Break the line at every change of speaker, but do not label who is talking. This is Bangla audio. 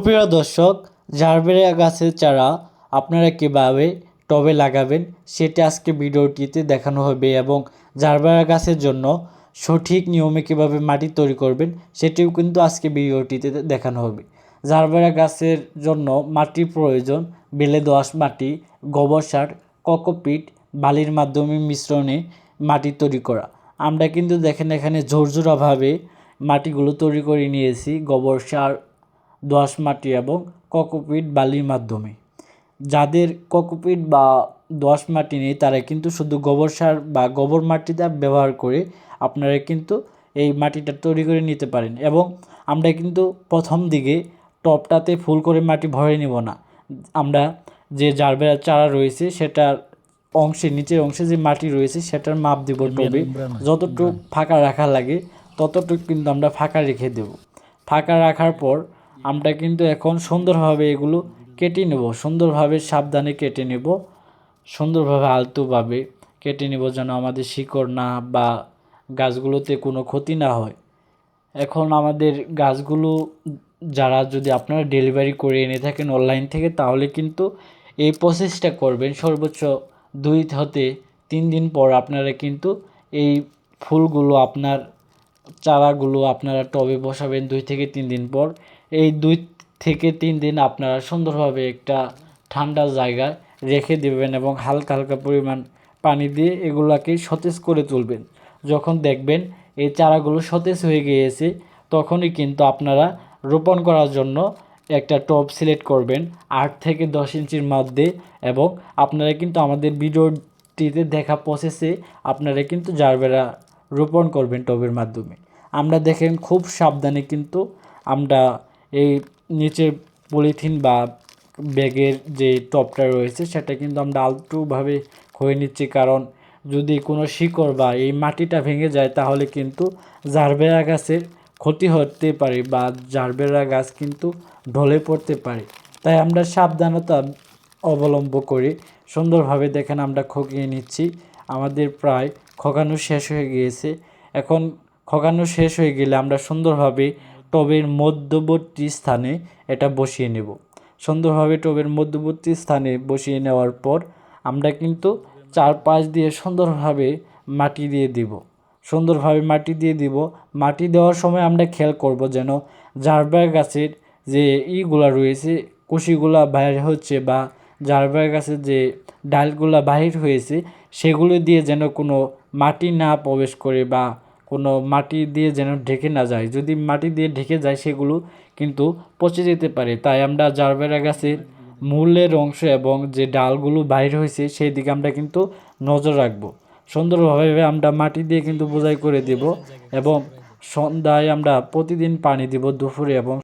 প্রিয় দর্শক জারবেরা গাছের চারা আপনারা কীভাবে টবে লাগাবেন সেটা আজকে ভিডিওটিতে দেখানো হবে এবং জারবেরা গাছের জন্য সঠিক নিয়মে কীভাবে মাটি তৈরি করবেন সেটিও কিন্তু আজকে ভিডিওটিতে দেখানো হবে। জারবেরা গাছের জন্য মাটির প্রয়োজন বেলে দোআঁশ মাটি, গোবর সার, কোকোপিট, বালির মাধ্যমে মিশ্রণে মাটি তৈরি করা। আমরা কিন্তু দেখেন এখানে ঝরঝরাভাবে মাটিগুলো তৈরি করে নিয়েছি, গোবর সার দোআঁশ মাটি এবং কোকোপিট বালির মাধ্যমে। যাদের কোকোপিট বা দোআঁশ মাটি নেই তারা কিন্তু শুধু গোবর সার বা গোবর মাটিটা ব্যবহার করে আপনারা কিন্তু এই মাটিটা তৈরি করে নিতে পারেন। এবং আমরা কিন্তু প্রথম দিকে টবটাতে ফুল করে মাটি ভরে নেব না। আমরা যে জারবেরা চারা রয়েছে সেটার অংশে নিচের অংশে যে মাটি রয়েছে সেটার মাপ দেব টবে। যতটুকু ফাঁকা রাখা লাগে ততটুকু কিন্তু আমরা ফাঁকা রেখে দেব। ফাঁকা রাখার পর আমরা কিন্তু এখন সুন্দরভাবে এগুলো কেটে নেব, সুন্দরভাবে সাবধানে কেটে নেব, সুন্দরভাবে আলতোভাবে কেটে নেব যেন আমাদের শিকড় না বা গাছগুলোতে কোনো ক্ষতি না হয়। এখন আমাদের গাছগুলো যারা যদি আপনারা ডেলিভারি করে এনে থাকেন অনলাইন থেকে, তাহলে কিন্তু এই প্রসেসটা করবেন। সর্বোচ্চ দুই হতে তিন দিন পর আপনারা কিন্তু এই ফুলগুলো আপনার, চারাগুলো আপনারা টবে বসাবেন দুই থেকে তিন দিন পর। এই দুই থেকে তিন দিন আপনারা সুন্দরভাবে একটা ঠান্ডা জায়গায় রেখে দেবেন এবং হালকা হালকা পরিমাণ পানি দিয়ে এগুলাকে সতেজ করে তুলবেন। যখন দেখবেন এই চারাগুলো সতেজ হয়ে গিয়েছে, তখনই কিন্তু আপনারা রোপণ করার জন্য একটা টব সিলেক্ট করবেন আট থেকে দশ ইঞ্চির মধ্যে এবং আপনারা কিন্তু আমাদের ভিডিওটিতে দেখা প্রসেসে আপনারা কিন্তু জারবেরা রোপণ করবেন টবের মাধ্যমে। আমরা দেখেন খুব সাবধানে কিন্তু আমরা এই নিচে পলিথিন বা ব্যাগের যে টপটা রয়েছে, সেটা কিন্তু আমরা আলটুভাবে ক্ষয়ে নিচ্ছি। কারণ যদি কোনো শিকড় বা এই মাটিটা ভেঙে যায়, তাহলে কিন্তু জারবেরা গাছের ক্ষতি হতে পারে বা জারবেরা গাছ কিন্তু ঢলে পড়তে পারে। তাই আমরা সাবধানতা অবলম্ব করে সুন্দরভাবে দেখেন আমরা খকিয়ে নিচ্ছি। আমাদের প্রায় খোকানো শেষ হয়ে গিয়েছে। এখন খোকানো শেষ হয়ে গেলে আমরা সুন্দরভাবে টবের মধ্যবর্তী স্থানে এটা বসিয়ে নেব। সুন্দরভাবে টবের মধ্যবর্তী স্থানে বসিয়ে নেওয়ার পর আমরা কিন্তু চারপাশ দিয়ে সুন্দরভাবে মাটি দিয়ে দিব। সুন্দরভাবে মাটি দিয়ে দিব। মাটি দেওয়ার সময় আমরা খেয়াল করব যেন জারবার গাছের যে ইগুলা রয়েছে, কুশিগুলা বাইর হচ্ছে বা জারবার গাছের যে ডালগুলা বাহির হয়েছে, সেগুলো দিয়ে যেন কোনো মাটি না প্রবেশ করে বা কোনো মাটি দিয়ে যেন ঢেকে না যায়। যদি মাটি দিয়ে ঢেকে যায় সেগুলো কিন্তু পচে যেতে পারে। তাই আমরা জারবেরা গাছের মূলের অংশ এবং যে ডালগুলো বাইর হয়েছে সেই দিকে আমরা কিন্তু নজর রাখব। সুন্দরভাবে আমরা মাটি দিয়ে কিন্তু বোঝাই করে দেব এবং সন্ধ্যায় আমরা প্রতিদিন পানি দিব দুপুরে এবং